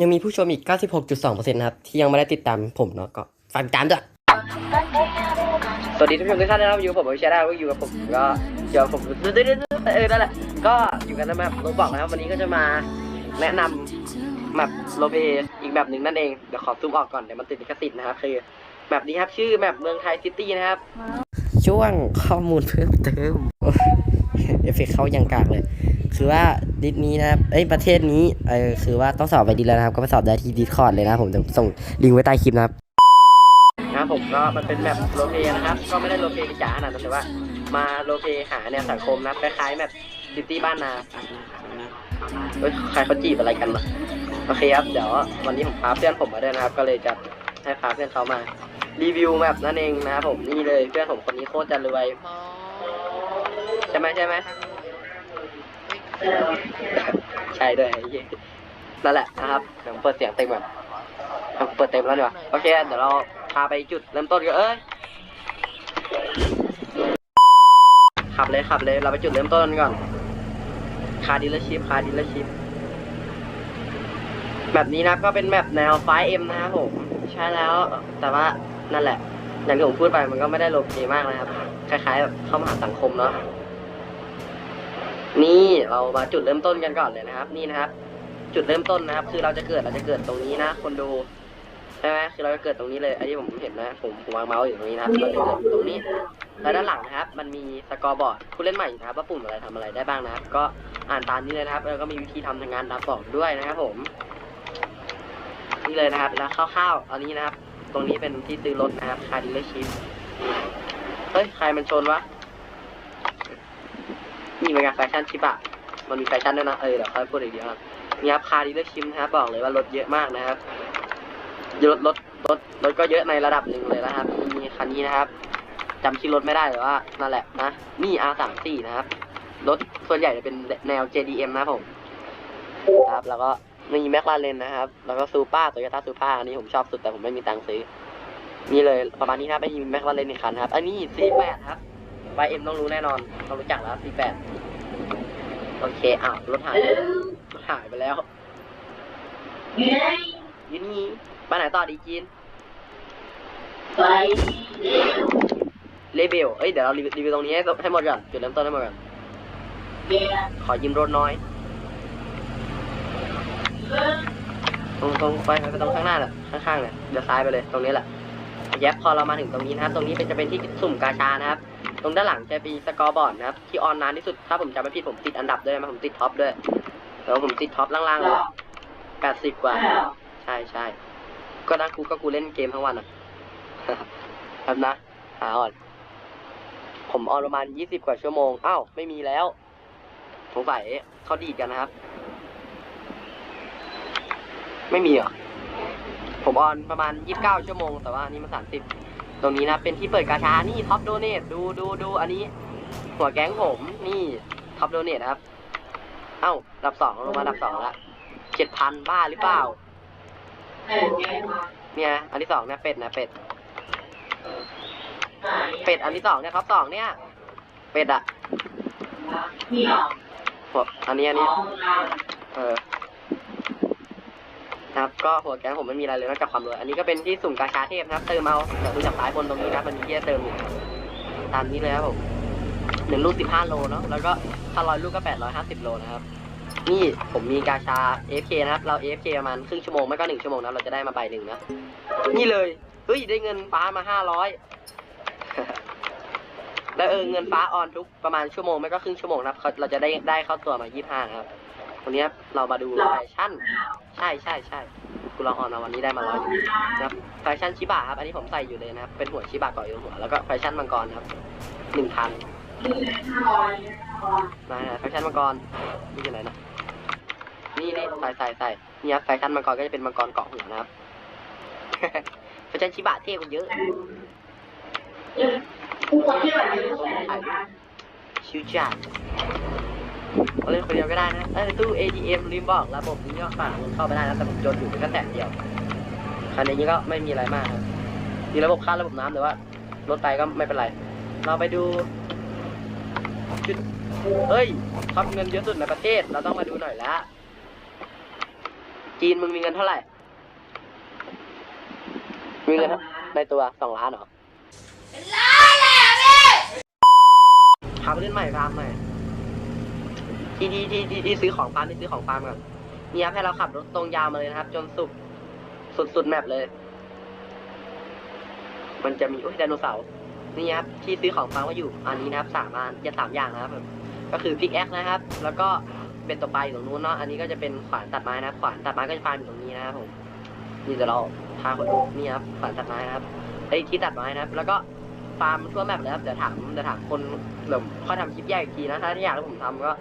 ยังมีผู้ชมอีก 96.2%นะครับ ที่ยังไม่ได้ติดตามผมเนาะก็ฝากติดตามด้วย สวัสดีทุกคนทุกท่านนะครับอยู่กับผมวิชาดาก็อยู่กับผมก็เดี๋ยวผมเออนั่นแหละก็อยู่กันนะแมปโรบอกนะครับวันนี้ก็จะมาแนะนำแมปโลเปอีกแบบหนึ่งนั่นเองเดี๋ยวขอซูมออกก่อนเดี๋ยวมันติดลิขสิทธิ์นะครับคือแมปนี้ครับชื่อแมปเมืองไทยซิตี้นะครับ ช่วงข้อมูลเพิ่มเติมเอฟเฟกต์เขายังกากเลย คือว่าดิสนี้นะครับเอ้ยประเทศนี้เออคือว่าต้องสอบไปดีแล้วนะครับ ก็ไปสอบได้ที่ดิสคอร์ดเลยนะผมจะส่งลิงก์ไว้ใต้คลิปนะครับนะครับผมก็มันเป็นแบบโลเปนะครับ ก็ไม่ได้โลเปจ๋าขนาดนั้นแต่ว่า มาโลเปหาแนวสังคมนะครับคล้ายๆแบบซิตี้บ้านนาเฮ้ยใครเขาจีบอะไรกันวะโอเคครับเดี๋ยววันนี้ผมพาเพื่อนผมมาด้วยนะครับ ก็เลยจะให้พาเพื่อนเขามารีวิวแมปนั่นเองนะครับผมนี่เลยเพื่อนผมคนนี้โคตรจะรวยใช่ไหมใช่ไหม ใช่ด้วยไอ้เหี้ยนั่นแหละนะครับเดี๋ยวผมเปิดเสียงเต็มก่อนเอาเปิดเต็มแล้วดีกว่าโอเคเดี๋ยวเราพาไปจุดเริ่มต้นกันเอ้ยขับเลยขับเลยเราไปจุดเริ่มต้นกันก่อนคาดีลเลอร์ชิพคาดีลเลอร์ชิพแบบนี้นะก็เป็นแบบแนว 5M นะครับผมใช่แล้วแต่ว่านั่นแหละ อย่างที่ผมพูดไปมันก็ไม่ได้โลเกมากนะครับ คล้ายๆแบบเข้ามาหาสังคมเนาะนี่ เรามาจุดเริ่มต้นกันก่อนเลยนะครับ นี่นะครับ จุดเริ่มต้นนะครับ คือเราจะเกิดเราจะเกิดตรงนี้นะ คนดูใช่ไหมคือเราจะเกิดตรงนี้เลยไอ้ที่ผมเห็นนะผมผมวางเมาส์อยู่ตรงนี้นะครับเราจะเกิดตรงนี้แล้วด้านหลังนะครับ มันมีสกอร์บอร์ดผู้เล่นใหม่นะครับว่าปุ่มอะไรทำอะไรได้บ้างนะครับ ก็อ่านตามนี้เลยนะครับแล้วก็มีวิธีทำทางานรับบอกด้วยนะครับ ผมนี่เลยนะครับแล้วคร่าวๆอันนี้นะครับ ตรงนี้เป็นที่ซื้อรถนะครับคาร์ดิเลชิพเฮ้ยใครมันชนวะนี่เป็นการแฟชั่นชิปอะ มันมีแฟชั่นด้วยนะเออเดี๋ยวค่อยพูดอีกทีครับนี่ครับคาร์ดีเลอร์ชิมนะครับบอกเลยว่ารถเยอะมากนะครับรถรถรถรถก็เยอะในระดับหนึ่งเลยนะครับ มีคันนี้นะครับจำชื่อรถไม่ได้แต่ว่านั่นแหละนะนี่ R34 นะครับรถส่วนใหญ่จะเป็นแนว JDM นะผมนะครับ แล้วก็มีแมคลาเรนนะครับ แล้วก็ซูเปอร์โตโยต้าซูเปอร์อันนี้ผมชอบสุดแต่ผมไม่มีตังค์ซื้อ นี่เลยประมาณนี้นะครับไม่มีแมคลาเรนอีกคันครับ อันนี้ C8 ครับ y m ต้องรู้แน่นอน ต้องรู้จักแล้ว C8 โอเคอ้าวรถหายไปรถหายไปแล้วอยูนี่ไปไหนต่อดีจีนไปเลเบลเอ้ยเดี๋ยวเรารีวิวรีวิวตรงนี้ให้ให้หมดก่อนจุดเริ่มต้นให้หมดก่อนขอยืมรถน้อยตรงตรงไปไปตรงข้างหน้าแหละข้างๆเนี่ยเดี๋ยวซ้ายไปเลยตรงนี้แหละแยบพอเรามาถึงตรงนี้นะครับ ตรงนี้เป็นจะเป็นที่สุ่มกาชานะครับ ตรงด้านหลังจะมีสกอร์บอร์ดนะครับ ที่ออนนานที่สุด ถ้าผมจำไม่ผิดผมติดอันดับด้วยนะผมติดท็อปด้วยแต่ว่าผมติดท็อปล่างๆเลยแปดสิบกว่า ใช่ใช่ก็นะกูก็กูเล่นเกมทั้งวันอะครับนะ หาอ่อน ผมออนประมาณยี่สิบกว่าชั่วโมง อ้าว ไม่มีแล้วสงสัยเขาดีดกันนะครับ ไม่มีเหรอ ผมออนประมาณยี่สิบเก้าชั่วโมง แต่ว่านนี้มันสามสิบ ตรงนี้นะเป็นที่เปิดกาชา นี่ท็อปโดเนทดูดูดูอันนี้ หัวแก๊งผมนี่ท็อปโดเนทนะครับ เอ้าดับสองลงมาดับสองละเจ็ดพันบ้าหรือเปล่า เนี่ย อันที่สองเนี่ยเป็ดนะเป็ด เป็ดอันที่สองเนี่ยท็อปสองเนี่ย เป็ดอะนี่ออกหัวอันนี้อันนี้ เออ นะครับ ก็หัวแก๊งผมไม่มีอะไรเลยนอกจากความรวย อันนี้ก็เป็นที่สุ่มกาชาเทพนะครับ เติมเอาเดี๋ยวดูจากซ้ายบนตรงนี้นะมันมีที่จะเติมอยู่ตามนี้เลยครับผมหนึ่งลูกสิบห้าโลเนาะ แล้วก็ถ้าร้อยลูกก็แปดร้อยห้าสิบโลนะครับ นี่ผมมีกาชา AFK นะครับ เรา AFK ประมาณครึ่งชั่วโมงไม่ก็หนึ่งชั่วโมงนะเราจะได้มาใบหนึ่งนะ นี่เลย เฮ้ยได้เงินฟ้ามาห้าร้อยแล้วเออเงินฟ้าออนทุกประมาณชั่วโมงไม่ก็ครึ่งชั่วโมงนะครับเขาเราจะได้ได้เข้าตัวมายี่ห้านะครับวันนี้เรามาดูแฟชั่น ใช่ใช่ใช่ กูลองออนมาวันนี้ได้มาร้อยนะครับแฟชั่นชิบะครับ อันนี้ผมใส่อยู่เลยนะครับ เป็นหัวชิบะเกาะอยู่บนหัว แล้วก็แฟชั่นมังกรครับหนึ่งพันมาแฟชั่นมังกรนี่คืออะไรนะ นี่นี่ใส่ใส่ใส่นี่ครับแฟชั่นมังกรก็จะเป็นมังกรเกาะหัวนะครับแฟชั่นชิบะเท่กว่าเยอะกูคนที่แบบนี้ถ่ายรูปชิวจัด เราเล่นคนเดียวก็ได้นะเออตู้ ATM ลืมบอกระบบนี้ก็ฝากเงินเข้าไปได้นะแต่ผมจนอยู่เป็นแค่แสนเดียวคันนี้ก็ไม่มีอะไรมากครับมีระบบค่าระบบน้ำแต่ว่ารถไปก็ไม่เป็นไร เราไปดูจุดเฮ้ยทำเงินเยอะสุดในประเทศ เราต้องมาดูหน่อยละจีนมึงมีเงินเท่าไหร่ มีเงินเท่าในตัวสองล้านเหรอพาไปเล่นใหม่ฟาร์มใหม่ ที่ที่ที่ที่ที่ซื้อของฟาร์มที่ซื้อของฟาร์มก่อนนี่ครับให้เราขับรถตรงยาวมาเลยนะครับ จนสุดสุดสุดแมปเลย มันจะมีอุ้ยไดโนเสาร์นี่ครับที่ซื้อของฟาร์มก็อยู่อันนี้นะครับสามอันจะสามอย่างนะครับผมก็คือพิกแอคนะครับ แล้วก็เป็นตัวปลาอยู่ตรงนู้นเนาะอันนี้ก็จะเป็นขวานตัดไม้นะครับขวานตัดไม้ก็จะฟาร์มอยู่ตรงนี้นะครับผมนี่เดี๋ยวเราพาคนดูนี่ครับขวานตัดไม้นะครับไอ้ยที่ตัดไม้นะครับ แล้วก็ฟาร์มทั่วแมปเลยครับเดี๋ยวถามเดี๋ยวถามคนเดี๋ยวค่อยทำคลิปแยกอีกทีนะถ้าอยากให้ผมทำก็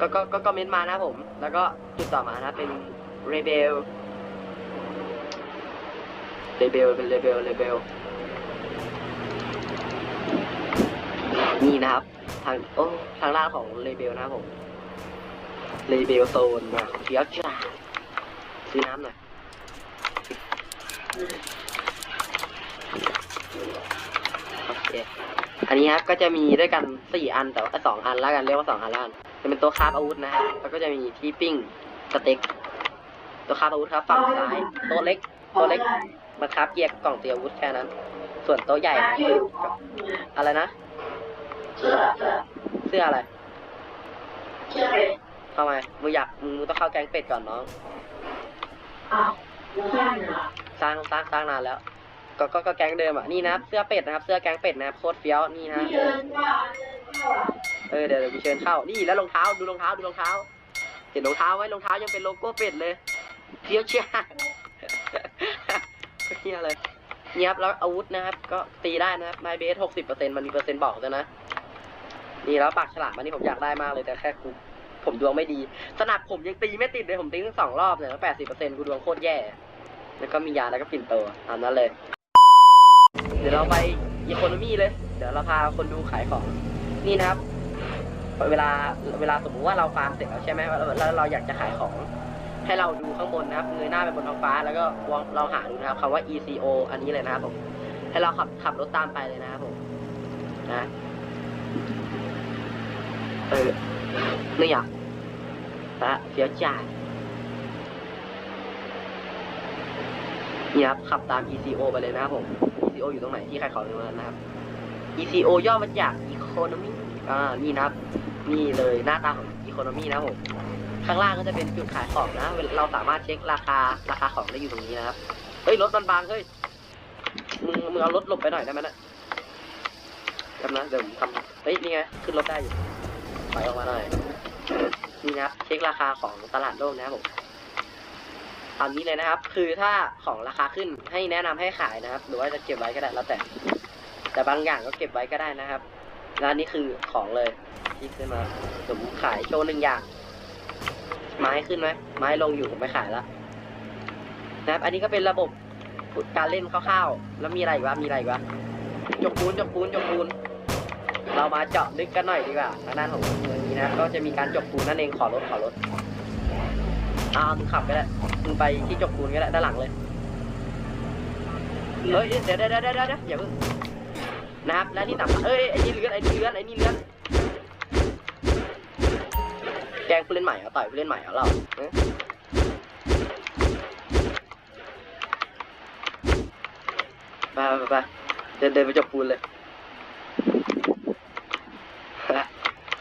ก็ก็ก็คอมเมนต์มานะผม แล้วก็จุดต่อมานะเป็นเรเบลเรเบลเป็นเรเบลเรเบลนี่นะครับ ทางโอ้ทางล่างของเรเบลนะครับผมเรเบลโซนมาเฟี้ยวจ้าซื้อน้ำหน่อยโอเคอันนี้ครับก็จะมีด้วยกันสี่อันแต่ว่าสองอันแล้วกันเรียกว่าสองอันแล้วกัน จะเป็นตัวคาบอาวุธนะฮะแล้วก็จะมีที่ปิ้งสเต็กตัวคาบอาวุธครับฝั่งซ้ายโต๊ะเล็กโต๊ะเล็กมาคาบเกียร์กล่องเตรียมอาวุธแค่นั้น ส่วนโต๊ะใหญ่นะคืออะไรนะเชื่อเชื่อเสื้ออะไรเชื่อเลยทำไมมึงอยากมึงต้องเข้าแก๊งเป็ดก่อนน้องอ้าวแล้วแค่ไหนล่ะสร้างสร้างสร้างนานแล้ว ก็ก็ก็แก๊งเดิมอะนี่นะครับเสื้อเป็ดนะครับ เสื้อแก๊งเป็ดนะครับโคตรเฟี้ยวนี่นะเออเดี๋ยวเดี๋ยวกูเชิญเข้านี่แล้วรองเท้าดูรองเท้าดูรองเท้าเห็นรองเท้าไหมรองเท้ายังเป็นโลโก้เป็ดเลยเฟี้ยวเชียเฮียเลยเนี่ยครับแล้วอาวุธนะครับ ก็ตีได้นะครับไมเบสหกสิบเปอร์เซ็นต์มันมีเปอร์เซ็นต์บอกด้วยนะนี่แล้วปากฉลามอันนี้ผมอยากได้มากเลยแต่แค่กูผมดวงไม่ดี สนับผมยังตีไม่ติดเลยผมตีทั้งสองรอบเนี่ยแล้วแปดสิบเปอร์เซ็นต์กูดวงโคตรแย่ แล้วก็มียาแล้วก็ปิ่นโตตามนั้นเลย ดี๋ยวเราไปอีโคโนมี่เลย เดี๋ยวเราพาคนดูขายของ นี่นะครับ เวลาเวลาสมมุติว่าเราฟาร์มเสร็จแล้วใช่ไหมแล้วเราอยากจะขายของ ให้เราดูข้างบนนะครับเงยหน้าไปบนท้องฟ้า แล้วก็ลองเราหาดูนะครับคำว่า ECO อันนี้เลยนะครับผม ให้เราขับขับรถตามไปเลยนะครับผมนะเออนี่อะนะเฟี้ยจ่ายนี่ครับขับตาม ECO ไปเลยนะครับผม ECO อยู่ตรงไหนที่ใครเขาดูนะครับ ECO ย่อมาจาก Economy อ่านี่นะครับ นี่เลยหน้าตาของ Economy นะผมข้างล่างก็จะเป็นจุดขายของนะ เราสามารถเช็คราคาราคาของได้อยู่ตรงนี้นะครับ เฮ้ยรถมันบางเฮ้ย มึงมึงเอารถหลบไปหน่อยได้ไหมนะจำนะเดี๋ยวผมทำเฮ้ยนี่ไงขึ้นรถได้อยู่ถอยออกมาหน่อยนี่นะครับเช็คราคาของตลาดโลกนะครับผม ตามนี้เลยนะครับ คือถ้าของราคาขึ้นให้แนะนำให้ขายนะครับ หรือว่าจะเก็บไว้ก็ได้แล้วแต่ แต่บางอย่างก็เก็บไว้ก็ได้นะครับแล้วนนี้คือของเลยที่ขึ้นมาผมขายโชว์หนึ่งอย่าง ไม้ขึ้นไหมไม้ลงอยู่ผมไม่ขายละนะครับ อันนี้ก็เป็นระบบการเล่นคร่าวๆแล้วมีอะไรอีกวะมีอะไรอีกวะจกปูนจกปูนจกปูน เรามาเจาะลึกกันหน่อยดีกว่าทางด้านของเมืองนี้นะ ก็จะมีการจกปูนนั่นเองขอรถขอรถ อ่ามึงขับก็ได้มึงไปที่จกปูนก็ได้ด้านหลังเลย เฮ้ยเดี๋ยวเดี๋ยวเดี๋ยวเดี๋ยวเดี๋ยวอย่าเพิ่งนะครับแล้วนี่ต่ำเอ้ย ไอ้นี่เลื่อนไอ้นี่เลื่อนไอ้นี่เลื่อนแกงผู้เล่นใหม่เหรอต่อยผู้เล่นใหม่เหรอเราไปไปไปเดินเดินไปจบปูนเลย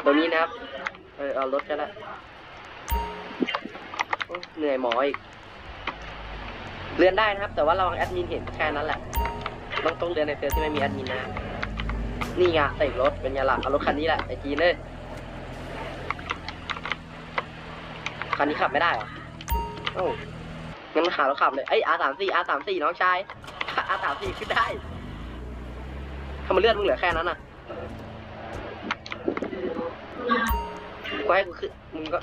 ตรงนี้นะครับ เออเอารถก็ได้โอ้ เหนื่อยหมออีก เลื่อนได้นะครับ แต่ว่าระวังแอดมินเห็นแค่นั้นแหละ ต้องต้องเลื่อนในเซลที่ไม่มีแอดมินนะ นี่ไงเตะรถเป็นไงล่ะเอารถคันนี้แหละไอจีนเลยคันนี้ขับไม่ได้เหรอโอ้งั้นหาเรถขับเลยไอ้อาสามสี่อาสามสี่น้องชายอาสามสี่ขึ้นได้ทำไมเลือนมึงเหลือแค่นั้นน่ะกูให้กูขึ้นมึงก็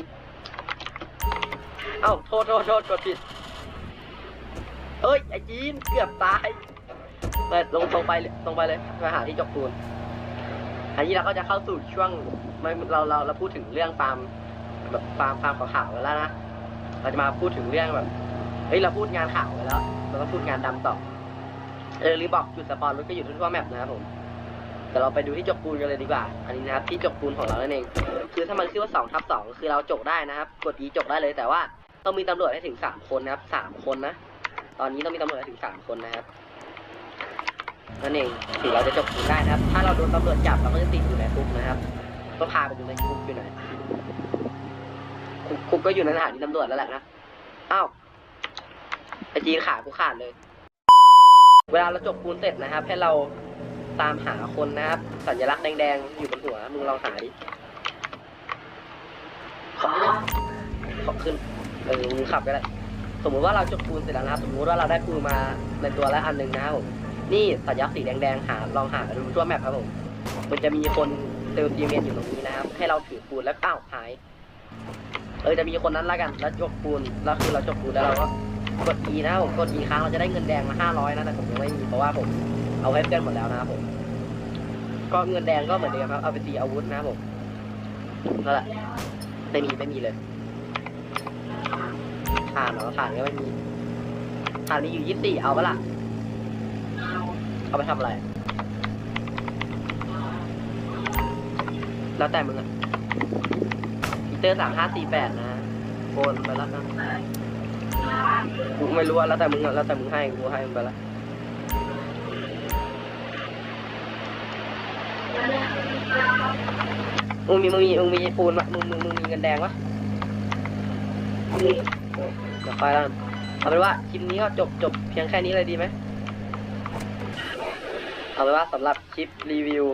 เอ้าโทษโทษโทษกดผิดเอ้ยไอ้จีนเกือบตายเปิดลงตรงไปเลยตรงไปเลยไปหาที่จกปูนอันนี้เราก็จะเข้าสู่ช่วงไม่เราเราเราพูดถึงเรื่องฟาร์มแบบฟาร์มฟาร์มขาวๆแล้วนะเราจะมาพูดถึงเรื่องแบบเฮ้ยเราพูดงานข่าวไปแล้ว เราต้องพูดงานดำต่อเออรือบอกจุดสปอนรถก็อยู่ทั่วแมปนะครับผมแต่เราไปดูที่จกปูนกันเลยดีกว่า อันนี้นะครับที่จกปูนของเรานั่นเอง คือถ้ามันขึ้นว่าสองทับสองคือเราจกได้นะครับ กด E จกได้เลยแต่ว่า ต้องมีตำรวจให้ถึงสามคนนะครับสามคนนะ ตอนนี้ต้องมีตำรวจให้ถึงสามคนนะครับนั่นเองถึงเราจะจบคุกได้นะครับ ถ้าเราโดนตำรวจจับเราก็จะติดอยู่ในคุกนะครับ ก็พาไปดูในคุกอยู่ไหนคุกคุกก็อยู่ในสถานีตำรวจแล้วแหละนะอ้าวไอจีขากูขาดเลย เวลาเราจบคูณเสร็จนะครับ ให้เราตามหาคนนะครับ สัญลักษณ์แดงๆอยู่บนหัวมึงลองหาดิขอขึ้น เออมึงขับก็ได้ สมมุติว่าเราจบปูนเสร็จแล้วนะครับ สมมุติว่าเราได้ปูนมาในตัวละอันหนึ่งนะครับผมนี่สัญลักษณ์สีแดงๆหาลองหาดูทั่วแมปครับผม มันจะมีคนเติมดีเมนอยู่ตรงนี้นะครับ ให้เราถือปูนแล้วเป้าวหาย เออจะมีคนนั้นละกัน แล้วจบปูนแล้วคือเราจบปูนแล้วเราก็กด E นะครับผมกด E ค้างเราจะได้เงินแดงมาห้าร้อยนะแต่ผมยังไม่มีเพราะว่าผมเอาให้เพื่อนหมดแล้วนะครับผม ก็เงินแดงก็เหมือนเดิมครับเอาไปตีอาวุธนะครับผมนั่นแหละไม่มีไม่มีเลย ฐานเหรอฐานก็ไม่มีฐานมีอยู่ยี่สิบสี่เอาปะล่ะเอาไปทำอะไร แล้วแต่มึงอะพีเตอร์สามห้าสี่แปดนะโอนไปแล้วนะกูไม่รู้อะแล้วแต่มึงอะแล้วแต่มึงให้กูให้มึงไปละมึงมีมึงมีมึงมีปูนปะมึงมึงมึงมีเงินแดงปะ เดี๋ยวไปแล้วเอาเป็นว่าคลิปนี้ก็จบจบเพียงแค่นี้เลยดีไหมเอาเป็นว่าสำหรับคลิปรีวิว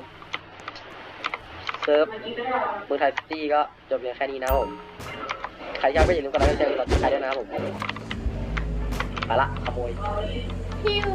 เซิร์ฟเมืองไทยซิตี้ก็จบเพียงแค่นี้นะผมใครชอบก็อย่าลืมกดไลค์กดแชร์กดติดตามด้วยนะครับผมไปละขโมยฮิว